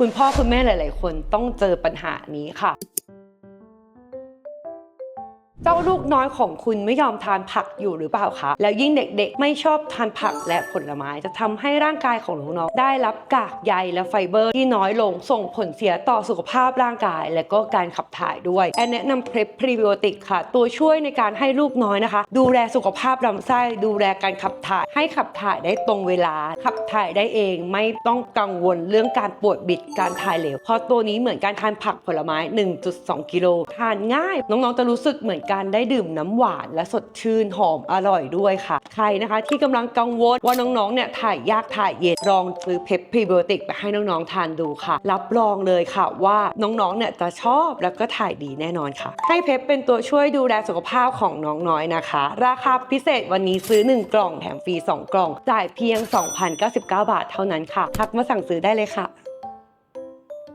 คุณพ่อคุณแม่หลาย ๆ คนต้องเจอปัญหานี้ค่ะ เจ้าลูกน้อยของคุณไม่ยอมทานผักอยู่หรือเปล่าคะ แล้วยิ่งเด็กๆ ไม่ชอบทานผักและผลไม้ จะทำให้ร่างกายของน้องๆได้รับกากใยและไฟเบอร์ที่น้อยลงส่งผลเสียต่อสุขภาพร่างกาย และก็การขับถ่ายด้วยแอนแนะนำเพลพรีบิโอติกค่ะ ตัวช่วยในการให้ลูกน้อยนะคะ ดูแลสุขภาพลำไส้ดูแลการขับถ่าย ให้ขับถ่ายได้ตรงเวลา ขับถ่ายได้เองไม่ต้องกังวลเรื่องการปวดบิดการถ่ายเหลวเพราะตัวนี้เหมือนการทานผักผลไม้ 1.2 กิโลทานง่าย น้องๆจะรู้สึกเหมือนการได้ดื่มน้ำหวานและสดชื่นหอมอร่อยด้วยค่ะ ใครนะคะที่กำลังกังวลว่าน้องๆเนี่ยถ่ายยากถ่ายเย็นลองซื้อเพปพรีไบโอติกไปให้น้องๆทานดูค่ะ รับรองเลยค่ะว่าน้องๆเนี่ยจะชอบแล้วก็ถ่ายดีแน่นอนค่ะ ให้เพปเป็นตัวช่วยดูแลสุขภาพของน้องน้อยนะคะ ราคาพิเศษวันนี้ซื้อ 1 กล่องแถมฟรี2 กล่อง จ่ายเพียง 2,099 บาทเท่านั้นค่ะ ทักมาสั่งซื้อได้เลยค่ะ